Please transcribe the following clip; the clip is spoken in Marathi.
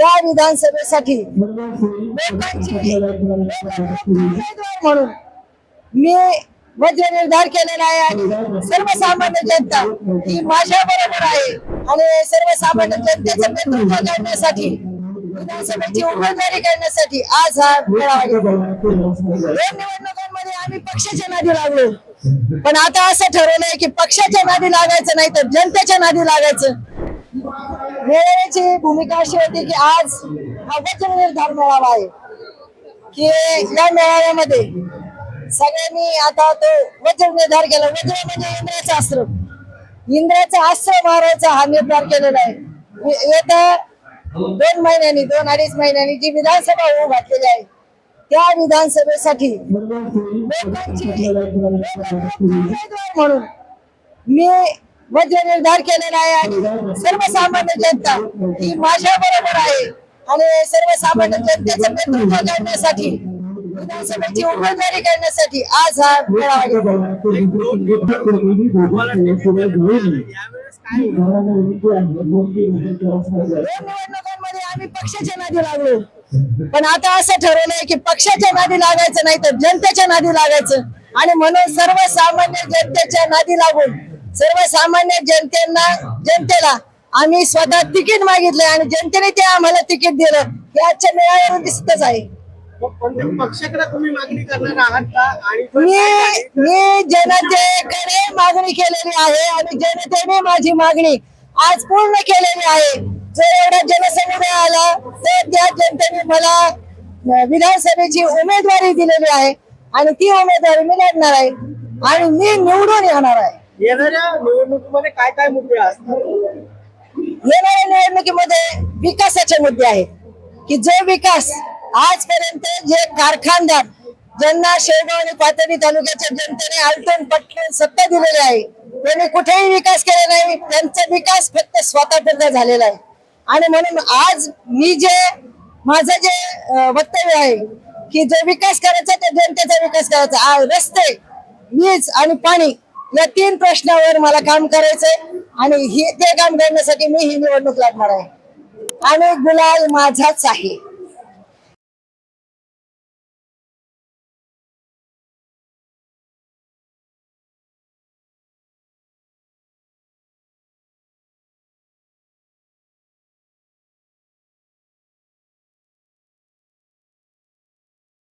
त्या विधानसभेसाठी लोकांची म्हणून मी मध्य निर्धार केलेला आहे आणि सर्वसामान्य जनता ही माझ्या बरोबर आहे आणि सर्वसामान्य जनतेचं नेतृत्व करण्यासाठी विधानसभेची उमेदवारी करण्यासाठी आज हा मेळावा घेतला. दोन निवडणुकांमध्ये आम्ही पक्षाच्या नादी लागलो पण आता असं ठरवलंय की पक्षाच्या नादी लागायचं नाही तर जनतेच्या नादी लागायचं मेळाव्याची भूमिका अशी होती की आज हा वचन निर्धार मेळावा आहे. की या मेळाव्यामध्ये सगळ्यांनी आता तो वज्र निर्धार केला. वज्र म्हणजे इंद्राचं अस्त्र इंद्राचं अस्त्र मारायचा हा निर्धार केलेला आहे. येत्या दोन महिन्यांनी दोन अडीच महिन्यांनी जी विधानसभा होऊ घातलेली आहे त्या विधानसभेसाठी लोकांची म्हणून मी वज्र निर्धार केलेला आहे आणि सर्वसामान्य जनता ही माझ्या बरोबर आहे. आणि सर्वसामान्य जनतेचं नेतृत्व करण्यासाठी विधानसभेची उमेदवारी करण्यासाठी आज हा मेळावा निवडणुकांमध्ये आम्ही पक्षाच्या नादी लागलो. पण आता असं ठरवलंय की पक्षाच्या नादी लागायचं नाही तर जनतेच्या नादी लागायचं. आणि म्हणून सर्वसामान्य जनतेच्या नादी लागून सर्वसामान्य जनतेना जनतेला आम्ही स्वतः तिकीट मागितले आणि जनतेने ते आम्हाला तिकीट दिलं. हे आजच्या मेळाव्यावर दिसतच आहे. कोणत्या पक्षाकडे तुम्ही मागणी करणार आहात का? आणि मी मी जनतेकडे मागणी केलेली आहे आणि जनतेने माझी मागणी आज पूर्ण केलेली आहे. जर एवढा जनसमुदाय आला तर त्या जनतेने मला विधानसभेची उमेदवारी दिलेली आहे आणि ती उमेदवारी मी लढणार आहे आणि मी निवडून येणार आहे. येणाऱ्या निवडणुकीमध्ये काय काय मुद्दे असतात येणाऱ्या निवडणुकीमध्ये विकासाचे मुद्दे आहेत. की जो विकास आजपर्यंत जे कारखानदार ज्यांना शेगाव आणि पाथर्डी तालुक्याच्या जनतेने आलटून पटकन सत्ता दिलेली आहे त्यांनी कुठेही विकास केला नाही त्यांचा विकास फक्त स्वतःपुरता झालेला आहे. आणि म्हणून आज मी जे माझं जे वक्तव्य आहे की जो विकास करायचा त्या जनतेचा विकास करायचा रस्ते वीज आणि पाणी या तीन प्रश्नावर मला काम करायचंय आणि हे ते काम करण्यासाठी मी ही निवडणूक लढणार आहे. आणि गुलाल माझाच आहे.